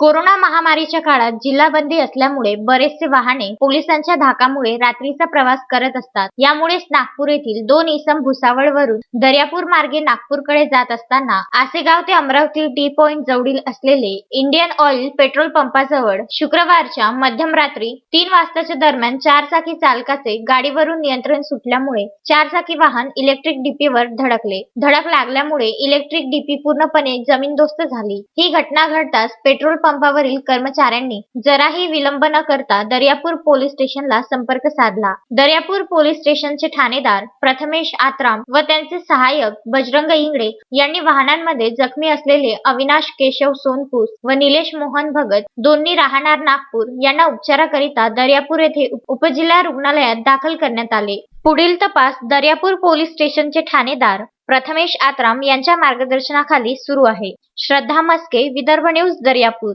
Corona महामारीच्या काळात जिल्हाबंदी असल्यामुळे बरेचसे वाहने पोलिसांच्या धाकामुळे रात्रीचा प्रवास करत असतात. यामुळेच नागपूर येथील दोन इसम भुसावळवरून दर्यापूर मार्गे नागपूरकडे जात असताना आसेगाव ते अमरावती टी पॉइंट जवळील असलेले इंडियन ऑइल पेट्रोल पंपाजवळ शुक्रवारच्या मध्यमरात्री तीन वाजताच्या दरम्यान चारचाकी चालकाचे गाडीवरून नियंत्रण सुटल्यामुळे चारचाकी वाहन इलेक्ट्रिक डीपीवर धडकले. धडक लागल्यामुळे इलेक्ट्रिक डीपी पूर्णपणे जमीनदोस्त झाली. ही घटना घडताच पेट्रोल पंपावरील कर्मचाऱ्यांनी जराही विलंब न करता दर्यापूर पोलीस स्टेशनला संपर्क साधला. दर्यापूर पोलीस स्टेशनचे ठाणेदार प्रथमेश आत्राम व त्यांचे सहाय्यक बजरंग इंगडे यांनी वाहनांमध्ये जखमी असलेले अविनाश केशव सोनपूस व निलेश मोहन भगत दोन्ही राहणार नागपूर यांना उपचाराकरिता दर्यापूर येथे उपजिल्हा रुग्णालयात दाखल करण्यात आले. पुढील तपास दर्यापूर पोलीस स्टेशनचे ठाणेदार प्रथमेश आत्राम यांच्या मार्गदर्शनाखाली सुरू आहे. श्रद्धा मस्के विदर्भ न्यूज दर्यापूर.